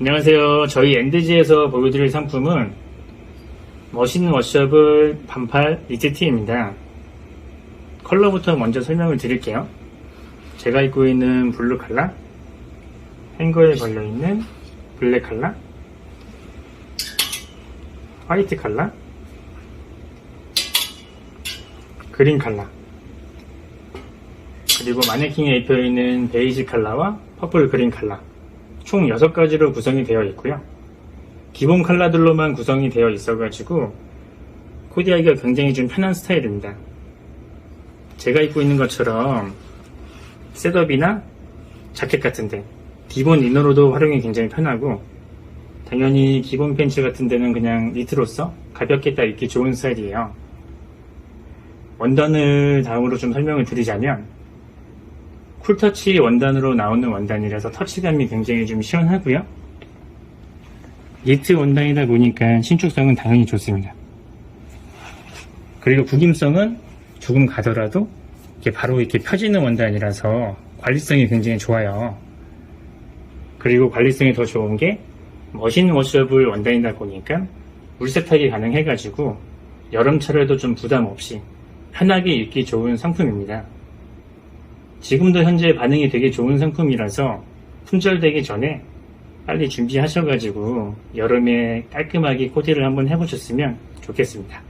안녕하세요. 저희 엔드지에서 보여드릴 상품은 머신 워셔블 반팔 니트티입니다. 컬러부터 먼저 설명을 드릴게요. 제가 입고 있는 블루 컬러, 행거에 걸려있는 블랙 컬러, 화이트 컬러, 그린 컬러, 그리고 마네킹에 입혀있는 베이지 컬러와 퍼플 그린 컬러 총 6가지로 구성이 되어 있고요. 기본 컬러들로만 구성이 되어 있어가지고 코디하기가 굉장히 좀 편한 스타일입니다. 제가 입고 있는 것처럼 셋업이나 자켓 같은데 기본 이너로도 활용이 굉장히 편하고 당연히 기본 팬츠 같은 데는 그냥 니트로서 가볍게 딱 입기 좋은 스타일이에요. 원단을 다음으로 좀 설명을 드리자면 쿨터치 원단으로 나오는 원단이라서 터치감이 굉장히 좀 시원하고요. 니트 원단이다 보니까 신축성은 당연히 좋습니다. 그리고 구김성은 조금 가더라도 이렇게 바로 이렇게 펴지는 원단이라서 관리성이 굉장히 좋아요. 그리고 관리성이 더 좋은 게 머신 워셔블 원단이다 보니까 물 세탁이 가능해가지고 여름철에도 좀 부담 없이 편하게 입기 좋은 상품입니다. 지금도 현재 반응이 되게 좋은 상품이라서 품절되기 전에 빨리 준비하셔가지고 여름에 깔끔하게 코디를 한번 해보셨으면 좋겠습니다.